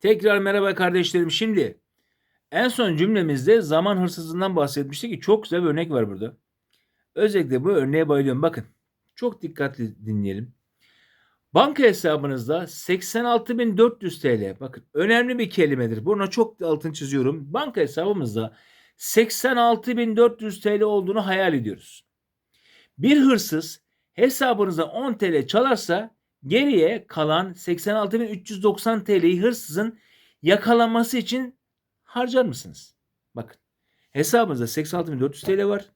Tekrar merhaba kardeşlerim. Şimdi en son cümlemizde zaman hırsızlığından bahsetmiştik ki çok güzel bir örnek var burada. Özellikle bu örneğe bayılıyorum. Bakın çok dikkatli dinleyelim. Banka hesabınızda 86.400 TL. Bakın önemli bir kelimedir. Buna çok altın çiziyorum. Banka hesabımızda 86.400 TL olduğunu hayal ediyoruz. Bir hırsız hesabınıza 10 TL çalarsa geriye kalan 86.390 TL'yi hırsızın yakalanması için harcar mısınız? Bakın hesabınızda 86.400 TL var.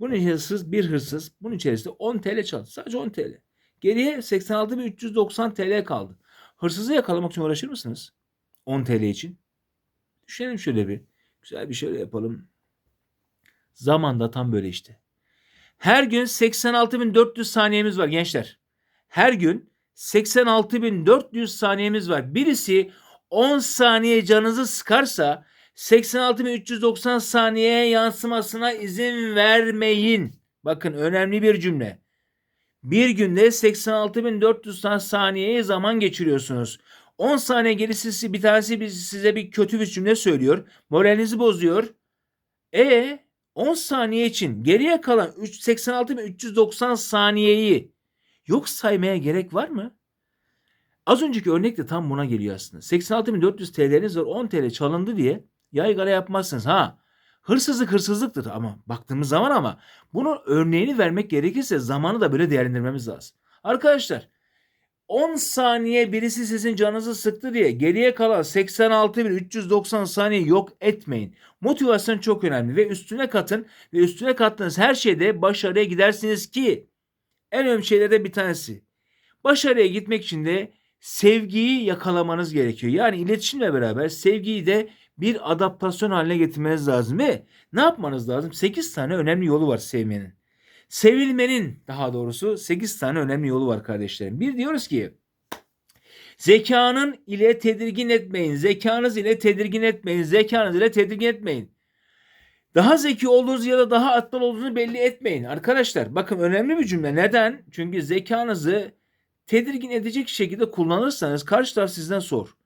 Bunun hırsız bir hırsız bunun içerisinde 10 TL çaldı. Sadece 10 TL. Geriye 86.390 TL kaldı. Hırsızı yakalamak için uğraşır mısınız? 10 TL için. Düşünelim şöyle bir. Güzel bir şöyle yapalım. Zamanda tam böyle işte. Her gün 86.400 saniyemiz var gençler. Her gün 86.400 saniyemiz var. Birisi 10 saniye canınızı sıkarsa 86.390 saniyeye yansımasına izin vermeyin. Bakın önemli bir cümle. Bir günde 86.400 saniyeye zaman geçiriyorsunuz. 10 saniye gerisi bir tanesi size bir kötü bir cümle söylüyor. Moralinizi bozuyor. E 10 saniye için geriye kalan 3 86.390 saniyeyi yok saymaya gerek var mı? Az önceki örnek de tam buna geliyor aslında. 86.400 TL'niz var 10 TL çalındı diye yaygara yapmazsınız. Ha hırsızlık hırsızlıktır ama baktığımız zaman ama bunu örneğini vermek gerekirse zamanı da böyle değerlendirmemiz lazım. Arkadaşlar 10 saniye birisi sizin canınızı sıktı diye geriye kalan 86.390 saniye yok etmeyin. Motivasyon çok önemli ve üstüne katın ve üstüne kattığınız her şeyde başarıya gidersiniz ki en önemli şeylerden bir tanesi. Başarıya gitmek için de sevgiyi yakalamanız gerekiyor. Yani iletişimle beraber sevgiyi de bir adaptasyon haline getirmeniz lazım ve ne yapmanız lazım? 8 tane önemli yolu var sevmenin. Sevilmenin daha doğrusu 8 tane önemli yolu var kardeşlerim. Bir diyoruz ki zekanın ile tedirgin etmeyin. Zekanız ile tedirgin etmeyin. Zekanız ile tedirgin etmeyin. Daha zeki olduğunuzu ya da daha aptal olduğunuzu belli etmeyin. Arkadaşlar bakın önemli bir cümle. Neden? Çünkü zekanızı tedirgin edecek şekilde kullanırsanız karşı taraf sizden sor.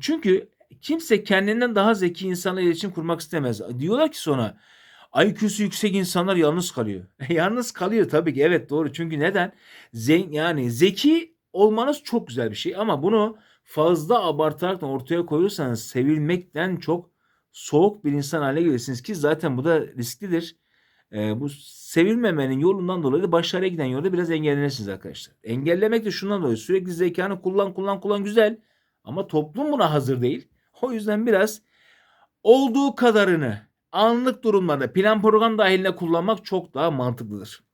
Çünkü kimse kendinden daha zeki insanla iletişim kurmak istemez. Diyorlar ki sonra IQ'su yüksek insanlar yalnız kalıyor. yalnız kalıyor tabii ki. Evet doğru. Çünkü neden? Zen yani zeki olmanız çok güzel bir şey ama bunu fazla abartarak ortaya koyursanız sevilmekten çok soğuk bir insan haline gelirsiniz ki zaten bu da risklidir. Ee, bu sevilmemenin yolundan dolayı da başarıya giden yolda biraz engellenirsiniz arkadaşlar. Engellemek de şundan dolayı sürekli zekanı kullan kullan kullan güzel ama toplum buna hazır değil. O yüzden biraz olduğu kadarını anlık durumlarda plan program dahilinde kullanmak çok daha mantıklıdır.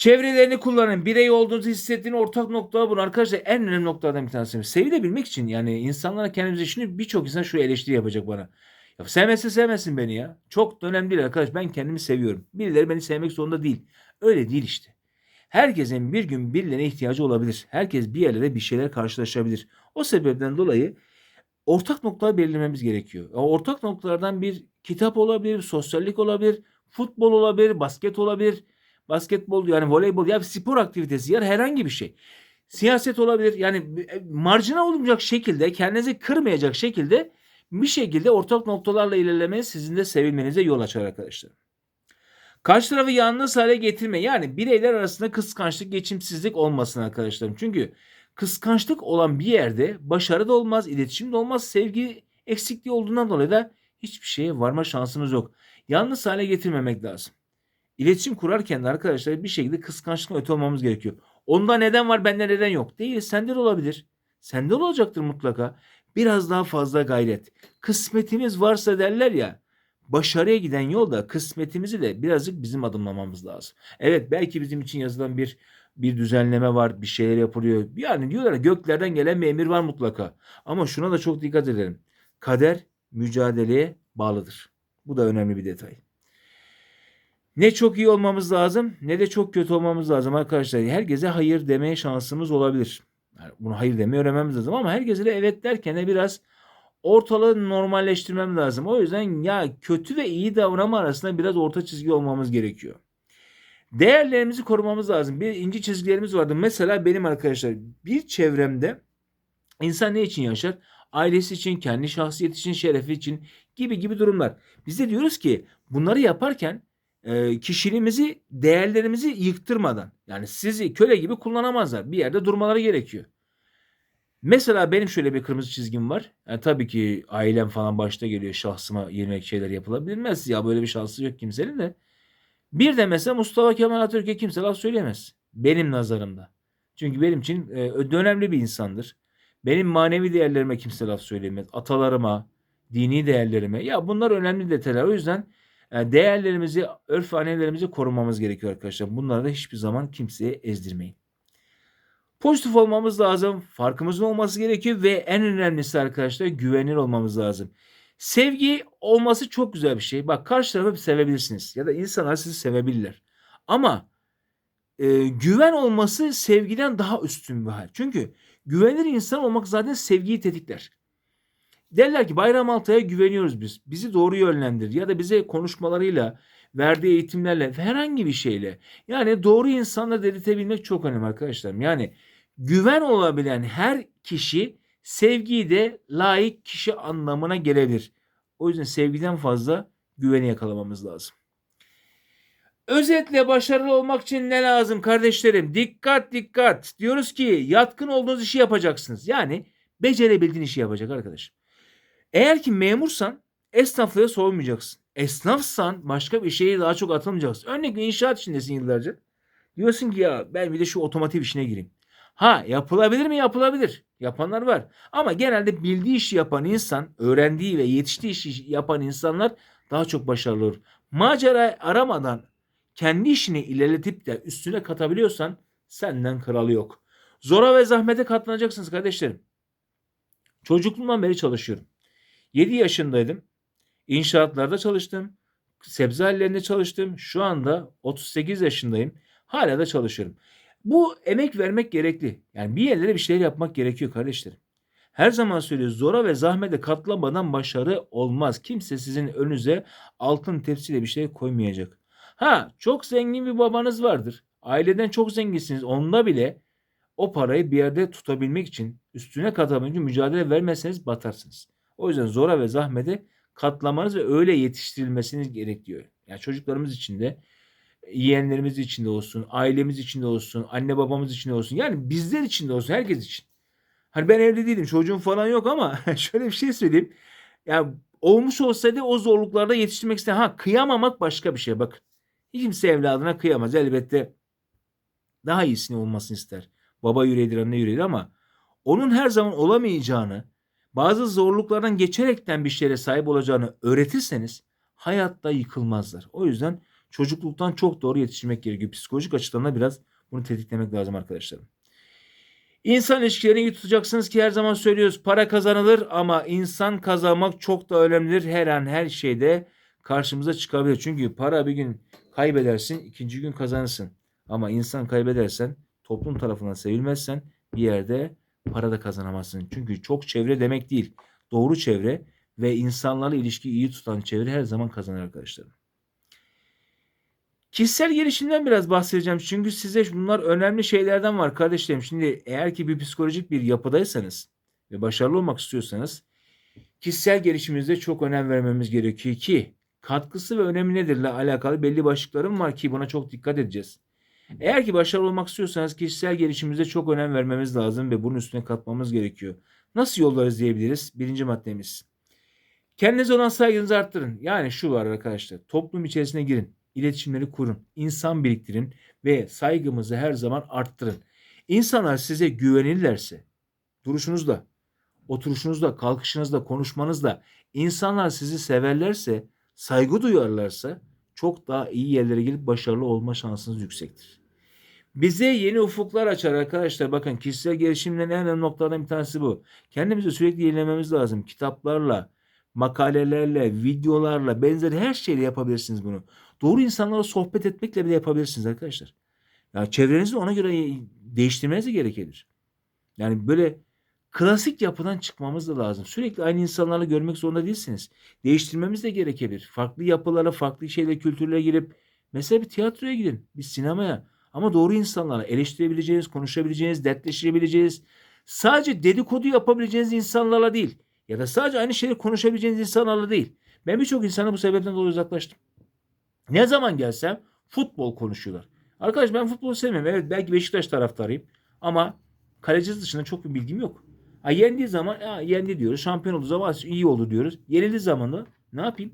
Çevrelerini kullanın. Birey olduğunuzu hissettiğin ortak noktalar bunlar. Arkadaşlar en önemli noktalardan bir tanesi. Sevilebilmek için yani insanlara kendimize şimdi birçok insan şu eleştiri yapacak bana. Ya sevmezse sevmesin beni ya. Çok önemli değil arkadaş. Ben kendimi seviyorum. Birileri beni sevmek zorunda değil. Öyle değil işte. Herkesin bir gün birilerine ihtiyacı olabilir. Herkes bir yerlere bir şeyler karşılaşabilir. O sebepten dolayı ortak noktalar belirlememiz gerekiyor. O ortak noktalardan bir kitap olabilir, sosyallik olabilir, futbol olabilir, basket olabilir, basketbol yani voleybol ya spor aktivitesi ya herhangi bir şey. Siyaset olabilir yani marjinal olmayacak şekilde kendinizi kırmayacak şekilde bir şekilde ortak noktalarla ilerlemeniz sizin de sevilmenize yol açar arkadaşlar. Karşı tarafı yalnız hale getirme. Yani bireyler arasında kıskançlık, geçimsizlik olmasın arkadaşlarım. Çünkü kıskançlık olan bir yerde başarı da olmaz, iletişim de olmaz, sevgi eksikliği olduğundan dolayı da hiçbir şeye varma şansınız yok. Yalnız hale getirmemek lazım. İletişim kurarken de arkadaşlar bir şekilde kıskançlıkla öte olmamız gerekiyor. Onda neden var bende neden yok? Değil sende de olabilir. Sende de olacaktır mutlaka. Biraz daha fazla gayret. Kısmetimiz varsa derler ya. Başarıya giden yolda kısmetimizi de birazcık bizim adımlamamız lazım. Evet belki bizim için yazılan bir bir düzenleme var, bir şeyler yapılıyor. Yani diyorlar göklerden gelen bir emir var mutlaka. Ama şuna da çok dikkat edelim. Kader mücadeleye bağlıdır. Bu da önemli bir detay. Ne çok iyi olmamız lazım ne de çok kötü olmamız lazım arkadaşlar. Herkese hayır demeye şansımız olabilir. Yani bunu hayır demeyi öğrenmemiz lazım ama herkese de evet derken de biraz ortalığı normalleştirmem lazım. O yüzden ya kötü ve iyi davranma arasında biraz orta çizgi olmamız gerekiyor. Değerlerimizi korumamız lazım. Bir ince çizgilerimiz vardı. Mesela benim arkadaşlar bir çevremde İnsan ne için yaşar? Ailesi için, kendi şahsiyeti için, şerefi için gibi gibi durumlar. Biz de diyoruz ki bunları yaparken e, kişiliğimizi, değerlerimizi yıktırmadan yani sizi köle gibi kullanamazlar. Bir yerde durmaları gerekiyor. Mesela benim şöyle bir kırmızı çizgim var. Yani tabii ki ailem falan başta geliyor şahsıma yemek şeyler yapılabilmez. Ya böyle bir şansı yok kimsenin de. Bir de mesela Mustafa Kemal Atatürk'e kimse laf söyleyemez. Benim nazarımda. Çünkü benim için e, önemli bir insandır. Benim manevi değerlerime kimse laf söyleyemez. Atalarıma, dini değerlerime. Ya bunlar önemli detaylar. O yüzden değerlerimizi, örf anelerimizi korumamız gerekiyor arkadaşlar. Bunları da hiçbir zaman kimseye ezdirmeyin. Pozitif olmamız lazım. Farkımızın olması gerekiyor ve en önemlisi arkadaşlar güvenilir olmamız lazım. Sevgi olması çok güzel bir şey. Bak karşı tarafı sevebilirsiniz ya da insanlar sizi sevebilirler. Ama e, güven olması sevgiden daha üstün bir hal. Çünkü güvenilir insan olmak zaten sevgiyi tetikler. Derler ki Bayram Altay'a güveniyoruz biz. Bizi doğru yönlendir ya da bize konuşmalarıyla, verdiği eğitimlerle, herhangi bir şeyle. Yani doğru insanla delirtebilmek çok önemli arkadaşlar. Yani güven olabilen her kişi sevgiyi de layık kişi anlamına gelebilir. O yüzden sevgiden fazla güveni yakalamamız lazım. Özetle başarılı olmak için ne lazım kardeşlerim? Dikkat dikkat. Diyoruz ki yatkın olduğunuz işi yapacaksınız. Yani becerebildiğin işi yapacak arkadaş. Eğer ki memursan esnaflığa soğumayacaksın. Esnafsan başka bir şeye daha çok atılmayacaksın. Örnek inşaat içindesin yıllarca. Diyorsun ki ya ben bir de şu otomotiv işine gireyim. Ha yapılabilir mi? Yapılabilir. Yapanlar var. Ama genelde bildiği işi yapan insan, öğrendiği ve yetiştiği işi yapan insanlar daha çok başarılı olur. Macera aramadan kendi işini ilerletip de üstüne katabiliyorsan senden kralı yok. Zora ve zahmete katlanacaksınız kardeşlerim. Çocukluğumdan beri çalışıyorum. 7 yaşındaydım. İnşaatlarda çalıştım. Sebze hallerinde çalıştım. Şu anda 38 yaşındayım. Hala da çalışıyorum. Bu emek vermek gerekli. Yani bir yerlere bir şeyler yapmak gerekiyor kardeşlerim. Her zaman söylüyoruz zora ve zahmete katlanmadan başarı olmaz. Kimse sizin önünüze altın tepsiyle bir şey koymayacak. Ha çok zengin bir babanız vardır. Aileden çok zenginsiniz. Onda bile o parayı bir yerde tutabilmek için üstüne katabilmek için mücadele vermezseniz batarsınız. O yüzden zora ve zahmete katlamanız ve öyle yetiştirilmesiniz gerekiyor. Yani çocuklarımız için de yeğenlerimiz için de olsun, ailemiz için de olsun, anne babamız için de olsun. Yani bizler için de olsun, herkes için. Hani ben evli değilim, çocuğum falan yok ama şöyle bir şey söyleyeyim. Ya olmuş olsaydı o zorluklarda yetiştirmek isteyen ha kıyamamak başka bir şey bak. Hiç kimse evladına kıyamaz. Elbette daha iyisini olmasını ister. Baba yüreğidir, anne yüreğidir ama onun her zaman olamayacağını, bazı zorluklardan geçerekten bir şeylere sahip olacağını öğretirseniz hayatta yıkılmazlar. O yüzden çocukluktan çok doğru yetiştirmek gerekiyor. Psikolojik açıdan da biraz bunu tetiklemek lazım arkadaşlarım. İnsan ilişkilerini iyi tutacaksınız ki her zaman söylüyoruz para kazanılır ama insan kazanmak çok da önemlidir. Her an her şeyde karşımıza çıkabilir. Çünkü para bir gün kaybedersin ikinci gün kazanırsın. Ama insan kaybedersen toplum tarafından sevilmezsen bir yerde para da kazanamazsın. Çünkü çok çevre demek değil. Doğru çevre ve insanlarla ilişki iyi tutan çevre her zaman kazanır arkadaşlarım. Kişisel gelişimden biraz bahsedeceğim. Çünkü size bunlar önemli şeylerden var kardeşlerim. Şimdi eğer ki bir psikolojik bir yapıdaysanız ve başarılı olmak istiyorsanız kişisel gelişiminize çok önem vermemiz gerekiyor ki katkısı ve önemi nedirle alakalı belli başlıklarım var ki buna çok dikkat edeceğiz. Eğer ki başarılı olmak istiyorsanız kişisel gelişimimize çok önem vermemiz lazım ve bunun üstüne katmamız gerekiyor. Nasıl yollar izleyebiliriz? Birinci maddemiz. Kendinize olan saygınızı arttırın. Yani şu var arkadaşlar. Toplum içerisine girin. iletişimleri kurun. insan biriktirin ve saygımızı her zaman arttırın. İnsanlar size güvenirlerse duruşunuzda, oturuşunuzda, kalkışınızda, konuşmanızda insanlar sizi severlerse, saygı duyarlarsa çok daha iyi yerlere gelip başarılı olma şansınız yüksektir. Bize yeni ufuklar açar arkadaşlar. Bakın kişisel gelişimlerin en önemli noktalardan bir tanesi bu. Kendimizi sürekli yenilememiz lazım. Kitaplarla, makalelerle, videolarla, benzeri her şeyle yapabilirsiniz bunu. Doğru insanlarla sohbet etmekle bile yapabilirsiniz arkadaşlar. Yani çevrenizi ona göre değiştirmeniz de gerekir. Yani böyle klasik yapıdan çıkmamız da lazım. Sürekli aynı insanlarla görmek zorunda değilsiniz. Değiştirmemiz de gerekebilir. Farklı yapılara, farklı şeyle, kültürlere girip mesela bir tiyatroya gidin, bir sinemaya. Ama doğru insanlarla eleştirebileceğiniz, konuşabileceğiniz, dertleşebileceğiniz, Sadece dedikodu yapabileceğiniz insanlarla değil ya da sadece aynı şeyleri konuşabileceğiniz insanlarla değil. Ben birçok insana bu sebepten dolayı uzaklaştım. Ne zaman gelsem futbol konuşuyorlar. Arkadaş ben futbolu sevmiyorum. Evet belki Beşiktaş taraftarıyım ama kalecisi dışında çok bir bilgim yok. Ha, yendiği zaman ya, yendi diyoruz. Şampiyon olduğu zaman iyi oldu diyoruz. Yenildiği zaman da ne yapayım?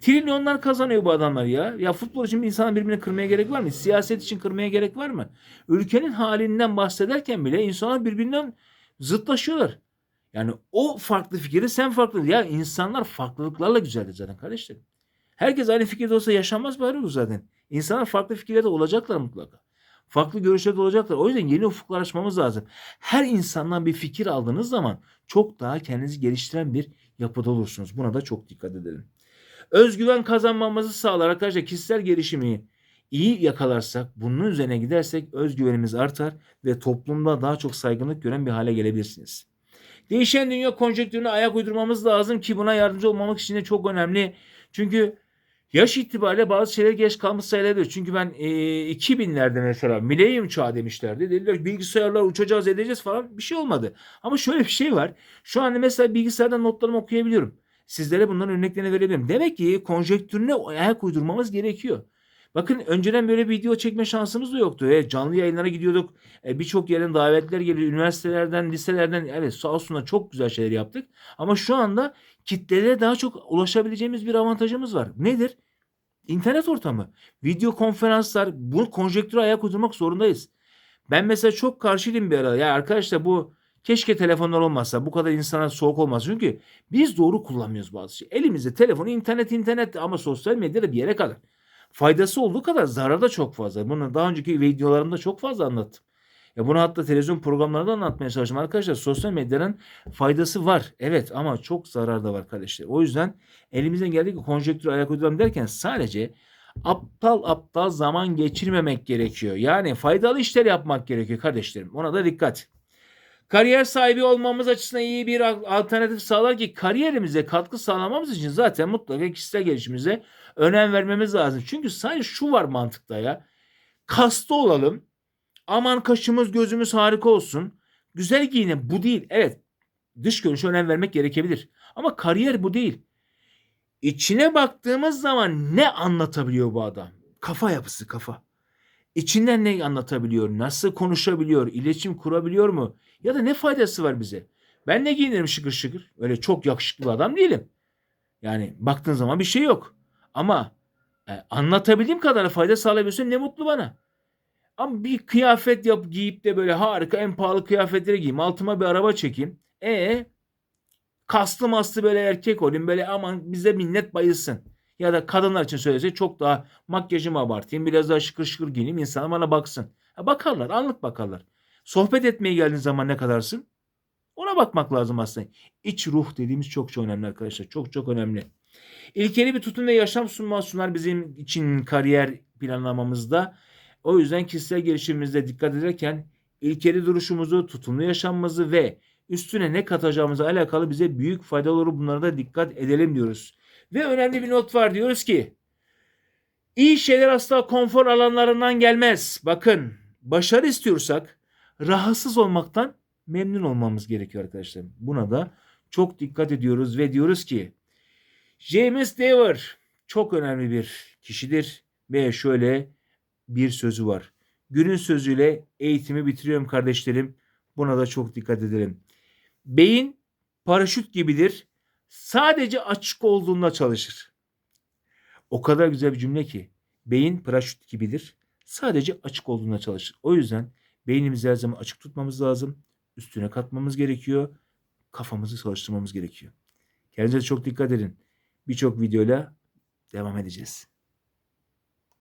Trilyonlar kazanıyor bu adamlar ya. Ya futbol için bir insanın birbirini kırmaya gerek var mı? Siyaset için kırmaya gerek var mı? Ülkenin halinden bahsederken bile insanlar birbirinden zıtlaşıyorlar. Yani o farklı fikri sen farklı. Ya insanlar farklılıklarla güzeldir zaten kardeşlerim. Herkes aynı fikirde olsa yaşanmaz bari olur zaten. İnsanlar farklı fikirlerde olacaklar mutlaka. Farklı görüşlerde olacaklar. O yüzden yeni ufuklar açmamız lazım. Her insandan bir fikir aldığınız zaman çok daha kendinizi geliştiren bir yapıda olursunuz. Buna da çok dikkat edelim. Özgüven kazanmamızı sağlar arkadaşlar. Kişisel gelişimi iyi yakalarsak, bunun üzerine gidersek özgüvenimiz artar ve toplumda daha çok saygınlık gören bir hale gelebilirsiniz. Değişen dünya konjonktürüne ayak uydurmamız lazım ki buna yardımcı olmamak için de çok önemli. Çünkü yaş itibariyle bazı şeyler geç kalmış sayılabilir. Çünkü ben e, 2000'lerde mesela milenyum çağı demişlerdi. Dediler bilgisayarlar uçacağız edeceğiz falan bir şey olmadı. Ama şöyle bir şey var. Şu anda mesela bilgisayardan notlarımı okuyabiliyorum. Sizlere bunların örneklerini verebilirim. Demek ki konjonktürüne ayak uydurmamız gerekiyor. Bakın önceden böyle video çekme şansımız da yoktu. Evet, canlı yayınlara gidiyorduk. E, Birçok yerin davetler geliyor. Üniversitelerden, liselerden. Evet sağ olsunlar çok güzel şeyler yaptık. Ama şu anda kitlelere daha çok ulaşabileceğimiz bir avantajımız var. Nedir? İnternet ortamı. Video konferanslar. Bu konjonktüre ayak uydurmak zorundayız. Ben mesela çok karşıydım bir ara. Ya arkadaşlar bu keşke telefonlar olmasa. Bu kadar insana soğuk olmaz. Çünkü biz doğru kullanmıyoruz bazı şey. Elimizde telefon, internet, internet ama sosyal medyada bir yere kadar. Faydası olduğu kadar zararı da çok fazla. Bunu daha önceki videolarımda çok fazla anlattım. Ya bunu hatta televizyon programlarında anlatmaya çalıştım arkadaşlar. Sosyal medyanın faydası var. Evet ama çok zarar da var kardeşler. O yüzden elimizden geldiği gibi konjonktürü ayak uyduralım derken sadece aptal aptal zaman geçirmemek gerekiyor. Yani faydalı işler yapmak gerekiyor kardeşlerim. Ona da dikkat. Kariyer sahibi olmamız açısından iyi bir alternatif sağlar ki kariyerimize katkı sağlamamız için zaten mutlaka kişisel gelişimimize önem vermemiz lazım. Çünkü sadece şu var mantıkta ya. Kaslı olalım. Aman kaşımız gözümüz harika olsun. Güzel giyinelim. Bu değil. Evet. Dış görünüşe önem vermek gerekebilir. Ama kariyer bu değil. İçine baktığımız zaman ne anlatabiliyor bu adam? Kafa yapısı kafa. İçinden ne anlatabiliyor? Nasıl konuşabiliyor? İletişim kurabiliyor mu? Ya da ne faydası var bize? Ben ne giyinirim şıkır şıkır? Öyle çok yakışıklı bir adam değilim. Yani baktığın zaman bir şey yok. Ama e, anlatabildiğim kadar fayda sağlayabiliyorsun ne mutlu bana. Ama bir kıyafet yap giyip de böyle harika en pahalı kıyafetleri giyeyim. Altıma bir araba çekeyim. E kaslı maslı böyle erkek olayım. Böyle aman bize minnet bayılsın. Ya da kadınlar için söylese çok daha makyajımı abartayım. Biraz daha şıkır şıkır giyineyim. İnsanlar bana baksın. Ha, bakarlar anlık bakarlar. Sohbet etmeye geldiğin zaman ne kadarsın? Ona bakmak lazım aslında. İç ruh dediğimiz çok çok önemli arkadaşlar. Çok çok önemli. İlkeli bir tutum ve yaşam sunması sunar bizim için kariyer planlamamızda. O yüzden kişisel gelişimimizde dikkat ederken ilkeli duruşumuzu, tutumlu yaşamımızı ve üstüne ne katacağımızla alakalı bize büyük fayda olur. Bunlara da dikkat edelim diyoruz. Ve önemli bir not var diyoruz ki iyi şeyler asla konfor alanlarından gelmez. Bakın başarı istiyorsak rahatsız olmaktan memnun olmamız gerekiyor arkadaşlar. Buna da çok dikkat ediyoruz ve diyoruz ki James Dever çok önemli bir kişidir ve şöyle bir sözü var. Günün sözüyle eğitimi bitiriyorum kardeşlerim. Buna da çok dikkat edelim. Beyin paraşüt gibidir. Sadece açık olduğunda çalışır. O kadar güzel bir cümle ki. Beyin paraşüt gibidir. Sadece açık olduğunda çalışır. O yüzden beynimizi her zaman açık tutmamız lazım. Üstüne katmamız gerekiyor. Kafamızı çalıştırmamız gerekiyor. Kendinize çok dikkat edin birçok videoyla devam edeceğiz.